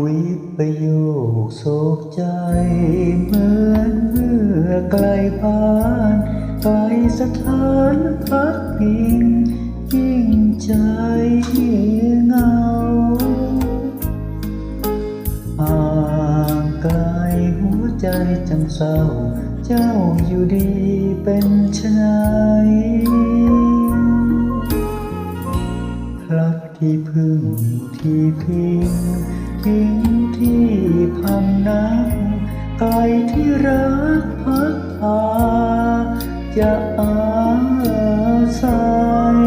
วิปโยกโศกใจ เหมือนเมื่อไกลบ้านไกลสถานพักพิงยิ่งใจเหงาห่างไกลหัวใจจังเศร้า เจ้าอยู่ดีเป็นไฉนพลัดที่พึ่งที่พิง ทิ้งที่พังนักไกลที่รักพักพาจะอาศัย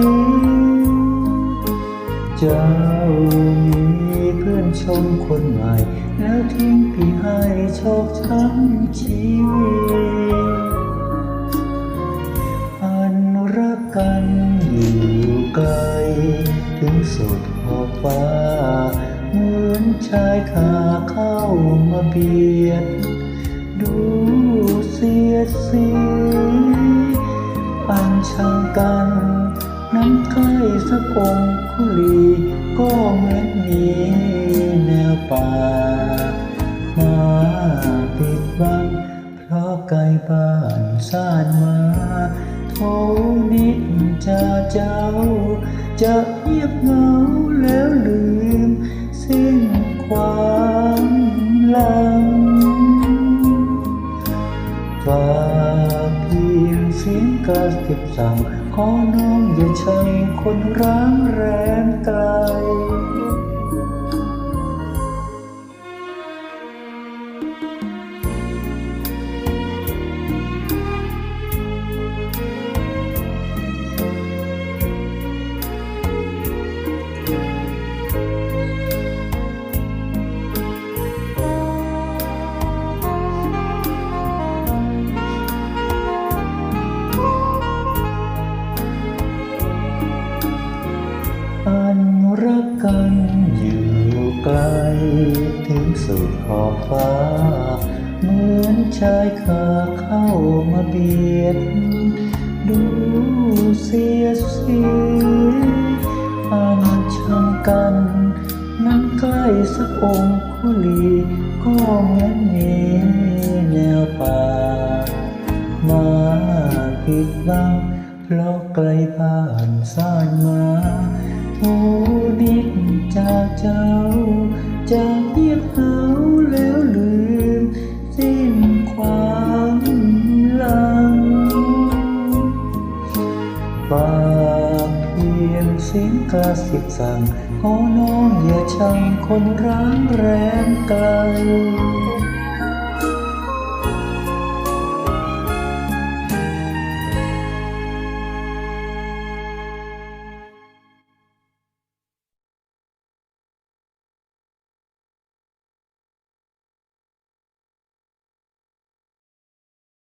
เจ้ามีเพื่อนชมคนใหม่ แล้วทิ้งพี่ให้โชคช้ำชีวิตอันรักกันอยู่ไกล ถึงสุดขอบฟ้า อนชายคาเข้ามาเบียด ดูเสียสีอันช่างกันนั้นใกล้สักองคุลีก็เหมือนมีแนวป่า มาปิดบังเพราะไกลบ้านซ่านมาโทนิดจะเจ้าจะเงียบเงา เกระสิบสั่งขอน้องอย่าชังคนร้างแรมไกล กันอยู่ไกลถึงสุดขอบฟ้า เหมือนชายคาเข้ามาเบียด ดูเสียสีอันช่างกัน นั้นใกล้สักองคุลีก็เหมือนมีแนวป่า มาผิดบังเพราะไกลบ้านซ่านมา เพียงเสียงกระสิบสั่งขอน้องอย่าชังคนร้างแรงไกล